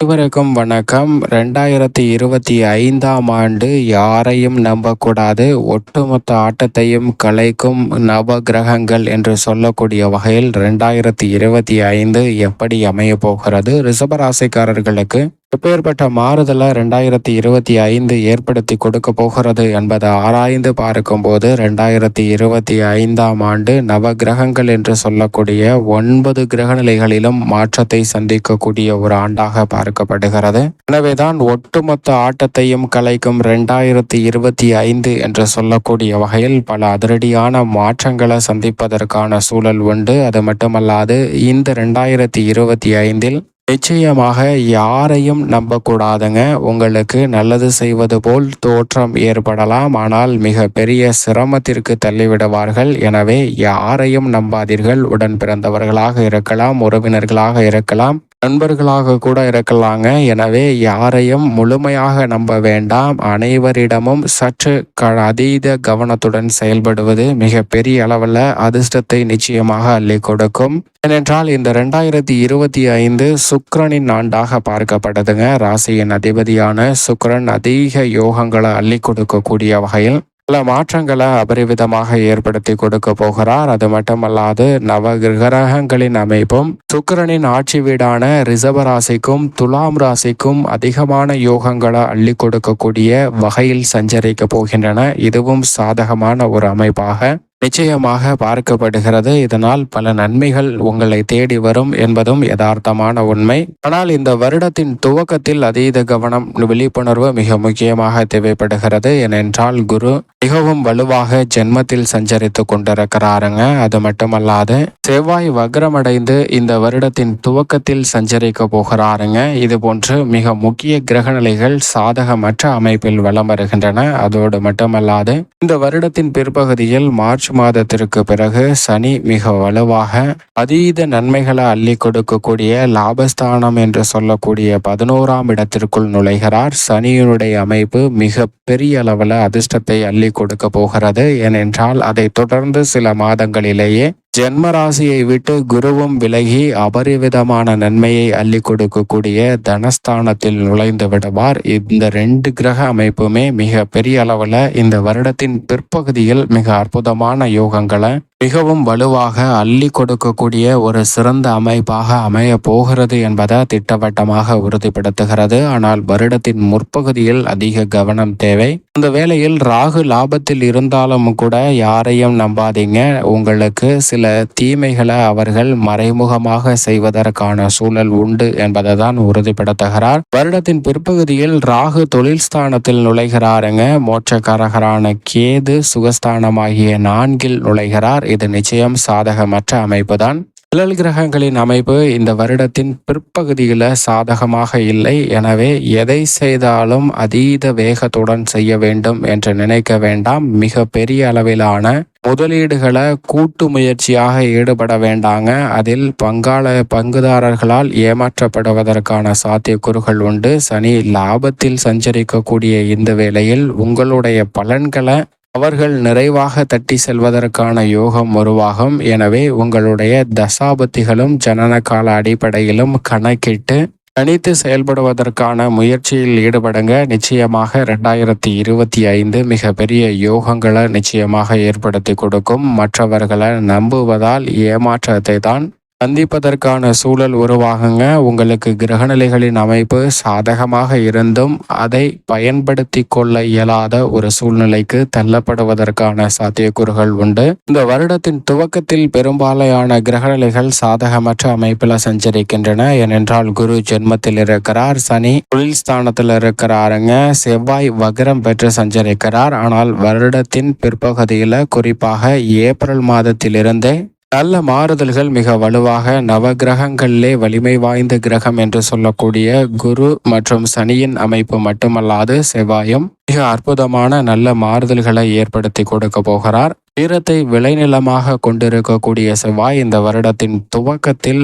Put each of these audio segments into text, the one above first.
அனைவருக்கும் வணக்கம். ரெண்டாயிரத்தி இருபத்தி ஐந்தாம் ஆண்டு யாரையும் நம்பக்கூடாது. ஒட்டுமொத்த ஆட்டத்தையும் கலைக்கும் நவ கிரகங்கள் என்று சொல்லக்கூடிய வகையில் ரெண்டாயிரத்தி இருபத்தி ஐந்து எப்படி அமைய போகிறது? ரிஷபராசிக்காரர்களுக்கு எப்பேற்பட்ட மாறுதலை ரெண்டாயிரத்தி இருபத்தி ஐந்து ஏற்படுத்தி கொடுக்க போகிறது என்பதை ஆராய்ந்து பார்க்கும்போது ரெண்டாயிரத்தி இருபத்தி ஐந்தாம் ஆண்டு நவ கிரகங்கள் என்று சொல்லக்கூடிய ஒன்பது கிரகநிலைகளிலும் மாற்றத்தை சந்திக்கக்கூடிய ஒரு ஆண்டாக பார்க்கப்படுகிறது. எனவேதான் ஒட்டுமொத்த ஆட்டத்தையும் கலைக்கும் ரெண்டாயிரத்தி இருபத்தி ஐந்து என்று சொல்லக்கூடிய வகையில் பல அதிரடியான மாற்றங்களை சந்திப்பதற்கான சூழல் உண்டு. அது மட்டுமல்லாது இந்த ரெண்டாயிரத்தி இருபத்தி ஐந்தில் நிச்சயமாக யாரையும் நம்பக்கூடாதுங்க. உங்களுக்கு நல்லது செய்வது போல் தோற்றம் ஏற்படலாம். ஆனால் மிக பெரிய சிரமத்திற்கு தள்ளிவிடுவார்கள். எனவே யாரையும் நம்பாதீர்கள். உடன் பிறந்தவர்களாக இருக்கலாம் உறவினர்களாக இருக்கலாம். நண்பர்களாக கூட இருக்கலாங்க. எனவே யாரையும் முழுமையாக நம்ப வேண்டாம். அனைவரிடமும் சற்று க அதீத கவனத்துடன் செயல்படுவது மிக பெரிய அளவில் அதிர்ஷ்டத்தை நிச்சயமாக அள்ளி கொடுக்கும். ஏனென்றால் இந்த ரெண்டாயிரத்தி இருபத்தி ஐந்து சுக்ரனின் ஆண்டாக பார்க்கப்படுதுங்க ராசியின் அதிபதியான சுக்ரன் அதிக யோகங்களை அள்ளி கொடுக்கக்கூடிய வகையில் பல மாற்றங்களை அபரிவிதமாக ஏற்படுத்தி கொடுக்க போகிறார். அது மட்டுமல்லாது நவ கிரகங்களின் அமைப்பும் சுக்கரனின் ஆட்சி வீடான ரிசர்வ ராசிக்கும் துலாம் ராசிக்கும் அதிகமான யோகங்களை அள்ளி கொடுக்கக்கூடிய வகையில் சஞ்சரிக்க போகின்றன. இதுவும் சாதகமான ஒரு அமைப்பாக நிச்சயமாக பார்க்கப்படுகிறது. இதனால் பல நன்மைகள் உங்களை தேடி வரும் என்பதும் யதார்த்தமான உண்மை. ஆனால் இந்த வருடத்தின் துவக்கத்தில் அதீத கவனம் விழிப்புணர்வு மிக முக்கியமாக தேவைப்படுகிறது. ஏனென்றால் குரு மிகவும் வலுவாக ஜென்மத்தில் சஞ்சரித்து கொண்டிருக்கிறாருங்க. அது மட்டுமல்லாது செவ்வாய் வக்ரமடைந்து இந்த வருடத்தின் துவக்கத்தில் சஞ்சரிக்க போகிறாருங்க. இது போன்று மிக முக்கிய கிரகநிலைகள் சாதகமற்ற அமைப்பில் வலம் வருகின்றன. அதோடு மட்டுமல்லாது இந்த வருடத்தின் பிற்பகுதியில் மார்ச் மாதத்திற்கு பிறகு சனி மிக வலுவாக அதீத நன்மைகளை அள்ளி கொடுக்கக்கூடிய லாபஸ்தானம் என்று சொல்லக்கூடிய பதினோராம் இடத்திற்குள் நுழைகிறார். சனியினுடைய அமைப்பு மிக பெரிய அளவில் அதிர்ஷ்டத்தை அள்ளி கொடுக்க போகிறது. ஏனென்றால் அதை தொடர்ந்து சில மாதங்களிலேயே ஜென்மராசியை விட்டு குருவும் விலகி அபரிவிதமான நன்மையை அள்ளி கொடுக்கக்கூடிய தனஸ்தானத்தில் நுழைந்து விடுவார். இந்த ரெண்டு கிரக அமைப்புமே மிக பெரிய அளவில் இந்த வருடத்தின் பிற்பகுதியில் மிக அற்புதமான யோகங்களை மிகவும் வலுவாக அள்ளி கொடுக்கக்கூடிய ஒரு சிறந்த அமைப்பாக அமைய போகிறது என்பதை திட்டவட்டமாக உறுதிப்படுத்துகிறது. ஆனால் வருடத்தின் முற்பகுதியில் அதிக கவனம் தேவை. அந்த வேளையில் ராகு லாபத்தில் இருந்தாலும் கூட யாரையும் நம்பாதீங்க. உங்களுக்கு சில தீமைகளை அவர்கள் மறைமுகமாக செய்வதற்கான சூழல் உண்டு என்பதை தான் உறுதிப்படுத்துகிறார். வருடத்தின் பிற்பகுதியில் ராகு தொழில் ஸ்தானத்தில் நுழைகிறாருங்க. மோட்சக்காரகரான கேது சுகஸ்தானமாகிய நான்கில் நுழைகிறார். இது நிச்சயம் சாதகமற்ற அமைப்புதான். நிழல் கிரகங்களின் அமைப்பு இந்த வருடத்தின் பிற்பகுதியில் சாதகமாக இல்லை. எனவே எதை செய்தாலும் அதீத வேகத்துடன் செய்ய வேண்டும் என்று நினைக்க வேண்டாம். மிக பெரிய அளவிலான முதலீடுகளை கூட்டு முயற்சியாக ஈடுபட வேண்டாங்க. அதில் பங்காள பங்குதாரர்களால் ஏமாற்றப்படுவதற்கான சாத்தியக்கூறுகள் உண்டு. சனி லாபத்தில் சஞ்சரிக்கக்கூடிய இந்த வேளையில் உங்களுடைய பலன்களை அவர்கள் நிறைவாக தட்டி செல்வதற்கான யோகம் உருவாகும். எனவே உங்களுடைய தசாபத்திகளும் ஜனன கால அடிப்படையிலும் கணக்கிட்டு தனித்து செயல்படுவதற்கான முயற்சியில் ஈடுபடுங்க. நிச்சயமாக ரெண்டாயிரத்தி இருபத்தி ஐந்து மிகப்பெரிய யோகங்களை நிச்சயமாக ஏற்படுத்தி கொடுக்கும். மற்றவர்களை நம்புவதால் ஏமாற்றத்தை தான் சந்திப்பதற்கான சூழல் உருவாகுங்க. உங்களுக்கு கிரகநிலைகளின் அமைப்பு சாதகமாக இருந்தும் அதை பயன்படுத்தி கொள்ள இயலாத ஒரு சூழ்நிலைக்கு தள்ளப்படுவதற்கான சாத்தியக்கூறுகள் உண்டு. இந்த வருடத்தின் துவக்கத்தில் பெரும்பாலான கிரகநிலைகள் சாதகமற்ற அமைப்பில் சஞ்சரிக்கின்றன. ஏனென்றால் குரு ஜென்மத்தில் இருக்கிறார் சனி தொழில் ஸ்தானத்தில் இருக்கிறாருங்க. செவ்வாய் வக்ரம் பெற்று சஞ்சரிக்கிறார். ஆனால் வருடத்தின் பிற்பகுதியில் குறிப்பாக ஏப்ரல் மாதத்திலிருந்தே நல்ல மாறுதல்கள் மிக வலுவாக நவ கிரகங்களிலே வலிமை வாய்ந்த கிரகம் என்று சொல்லக்கூடிய குரு மற்றும் சனியின் அமைப்பு மட்டுமல்லாது செவ்வாயும் மிக அற்புதமான நல்ல மாறுதல்களை ஏற்படுத்தி கொடுக்க போகிறார். வீரத்தை விளைநிலமாக கொண்டிருக்கக்கூடிய செவ்வாய் இந்த வருடத்தின் துவக்கத்தில்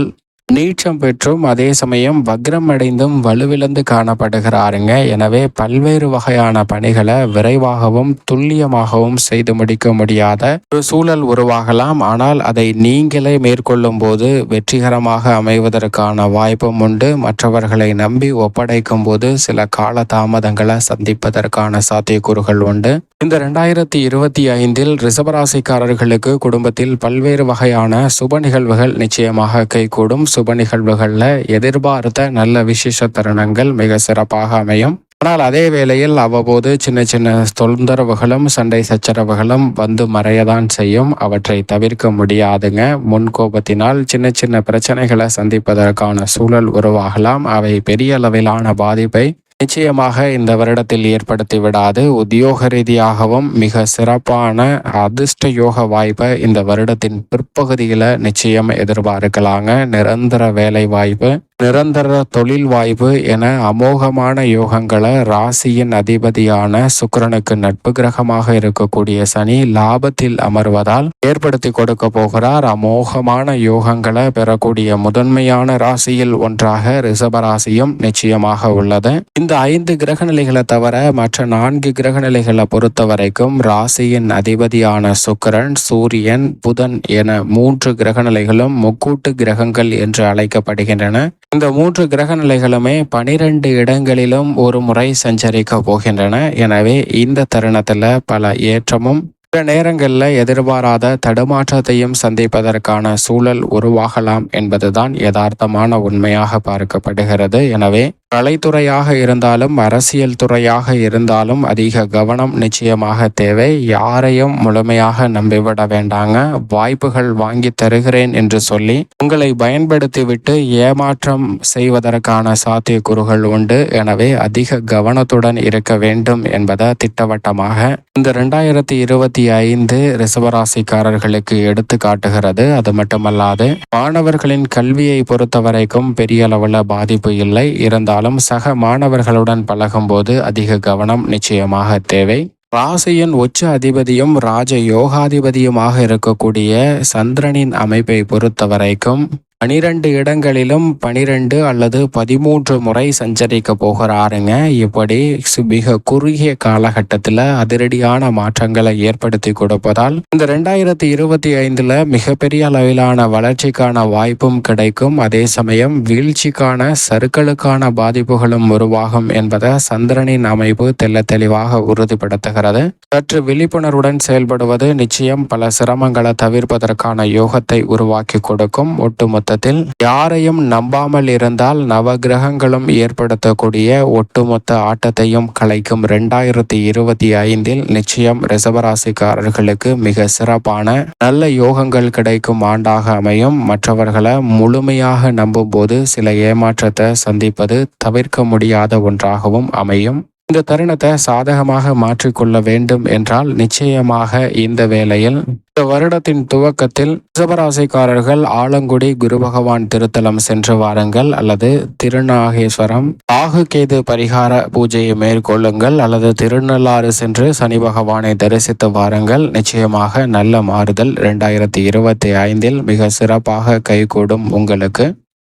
நீச்சம் பெற்றும் அதே சமயம் வக்ரம் அடைந்தும் வலுவிழந்து காணப்படுகிறாருங்க. எனவே பல்வேறு வகையான பணிகளை விரைவாகவும் துல்லியமாகவும் செய்து முடிக்க முடியாத ஒரு சூழல் உருவாகலாம். ஆனால் அதை நீங்களே மேற்கொள்ளும் போது வெற்றிகரமாக அமைவதற்கான வாய்ப்பும் உண்டு. மற்றவர்களை நம்பி ஒப்படைக்கும் போது சில கால தாமதங்களை சந்திப்பதற்கான சாத்தியக்கூறுகள் உண்டு. இந்த ரெண்டாயிரத்தி இருபத்தி ஐந்தில் ரிசபராசிக்காரர்களுக்கு குடும்பத்தில் பல்வேறு வகையான சுப நிகழ்வுகள் நிச்சயமாக கைகூடும். சுப நிகழ்வுகளில் எதிர்பார்த்த நல்ல விசேஷ தருணங்கள் மிக சிறப்பாக அமையும். ஆனால் அதே வேளையில் அவ்வப்போது சின்ன சின்ன தொந்தரவுகளும் சண்டை சச்சரவுகளும் வந்து மறையதான் செய்யும். அவற்றை தவிர்க்க முடியாதுங்க. முன்கோபத்தினால் சின்ன சின்ன பிரச்சனைகளை சந்திப்பதற்கான சூழல் உருவாகலாம். அவை பெரிய அளவிலான பாதிப்பை நிச்சயமாக இந்த வருடத்தில் ஏற்படுத்தி விடாது. உத்தியோக ரீதியாகவும் மிக சிறப்பான அதிர்ஷ்ட யோக வாய்ப்பை இந்த வருடத்தின் பிற்பகுதியில் நிச்சயம் எதிர்பார்க்கலாங்க. நிரந்தர வேலை வாய்ப்பு. நிரந்தர தொழில் வாய்ப்பு என அமோகமான யோகங்களை ராசியின் அதிபதியான சுக்கரனுக்கு நட்பு கிரகமாக இருக்கக்கூடிய சனி லாபத்தில் அமர்வதால் ஏற்படுத்தி கொடுக்க போகிறார். அமோகமான யோகங்களை பெறக்கூடிய முதன்மையான ராசியில் ஒன்றாக ரிஷபராசியும் நிச்சயமாக உள்ளது. இந்த ஐந்து கிரகநிலைகளை தவிர மற்ற நான்கு கிரகநிலைகளை பொறுத்த வரைக்கும் ராசியின் அதிபதியான சுக்கரன் சூரியன் புதன் என மூன்று கிரகநிலைகளும் முக்கூட்டு கிரகங்கள் என்று அழைக்கப்படுகின்றன. இந்த மூன்று கிரக நிலைகளுமே பனிரெண்டு இடங்களிலும் ஒரு முறை சஞ்சரிக்க போகின்றன. எனவே இந்த தருணத்தில் பல ஏற்றமும் சில நேரங்களில் எதிர்பாராத தடுமாற்றத்தையும் சந்திப்பதற்கான சூழல் உருவாகலாம் என்பதுதான் யதார்த்தமான உண்மையாக பார்க்கப்படுகிறது. எனவே கலைத்துறையாக இருந்தாலும் அரசியல் துறையாக இருந்தாலும் அதிக கவனம் நிச்சயமாக தேவை. யாரையும் முழுமையாக நம்பிவிட வேண்டாங்க. வாய்ப்புகள் வாங்கி தருகிறேன் என்று சொல்லி உங்களை பயன்படுத்திவிட்டு ஏமாற்றம் செய்வதற்கான சாத்தியக்கூறுகள் உண்டு. எனவே அதிக கவனத்துடன் இருக்க வேண்டும் என்பதை திட்டவட்டமாக இந்த ரெண்டாயிரத்தி இருபத்தி ஐந்து ரிசவராசிக்காரர்களுக்கு எடுத்து காட்டுகிறது. அது மட்டுமல்லாது மாணவர்களின் கல்வியை பொறுத்தவரைக்கும் பெரிய அளவில் பாதிப்பு இல்லை. இருந்தாலும் இருந்தாலும் சக மாணவர்களுடன் பழகும்போது அதிக கவனம் நிச்சயமாக தேவை. ராசியின் உச்ச அதிபதியும் ராஜ யோகாதிபதியுமாக இருக்கக்கூடிய சந்திரனின் அமைப்பை பொறுத்த வரைக்கும் பனிரெண்டு இடங்களிலும் பனிரெண்டு அல்லது பதிமூன்று முறை சஞ்சரிக்க போகிறாருங்க. இப்படி மிக குறுகிய காலகட்டத்தில் அதிரடியான மாற்றங்களை ஏற்படுத்தி கொடுப்பதால் இந்த ரெண்டாயிரத்தி இருபத்தி ஐந்தில் மிகப்பெரிய அளவிலான வளர்ச்சிக்கான வாய்ப்பும் கிடைக்கும். அதே சமயம் வீழ்ச்சிக்கான சருக்களுக்கான பாதிப்புகளும் உருவாகும் என்பதை சந்திரனின் அமைப்பு தெல்ல தெளிவாக உறுதிப்படுத்துகிறது. சற்று விழிப்புணர்வுடன் செயல்படுவது நிச்சயம் பல சிரமங்களை தவிர்ப்பதற்கான யோகத்தை உருவாக்கி கொடுக்கும். ஒட்டுமொத்தத்தில் யாரையும் நம்பாமல் இருந்தால் நவகிரகங்களும் ஏற்படுத்தக்கூடிய ஒட்டுமொத்த ஆட்டத்தையும் கலைக்கும் ரெண்டாயிரத்தி இருபத்தி ஐந்தில் நிச்சயம் ரிசவராசிக்காரர்களுக்கு மிக சிறப்பான நல்ல யோகங்கள் கிடைக்கும் ஆண்டாக அமையும். மற்றவர்களை முழுமையாக நம்பும் போது சில ஏமாற்றத்தை சந்திப்பது தவிர்க்க முடியாத ஒன்றாகவும் அமையும். இந்த தருணத்தை சாதகமாக மாற்றிக்கொள்ள வேண்டும் என்றால் நிச்சயமாக இந்த வேளையில் இந்த வருடத்தின் துவக்கத்தில் ரிஷபராசிக்காரர்கள் ஆலங்குடி குரு பகவான் திருத்தலம் சென்று வாருங்கள் அல்லது திருநாகேஸ்வரம் ஆகு கேது பரிகார பூஜையை மேற்கொள்ளுங்கள் அல்லது திருநள்ளாறு சென்று சனி பகவானை தரிசித்து வாருங்கள். நிச்சயமாக நல்ல மாறுதல் இரண்டாயிரத்தி இருபத்தி ஐந்தில் மிக சிறப்பாக கைகூடும் உங்களுக்கு.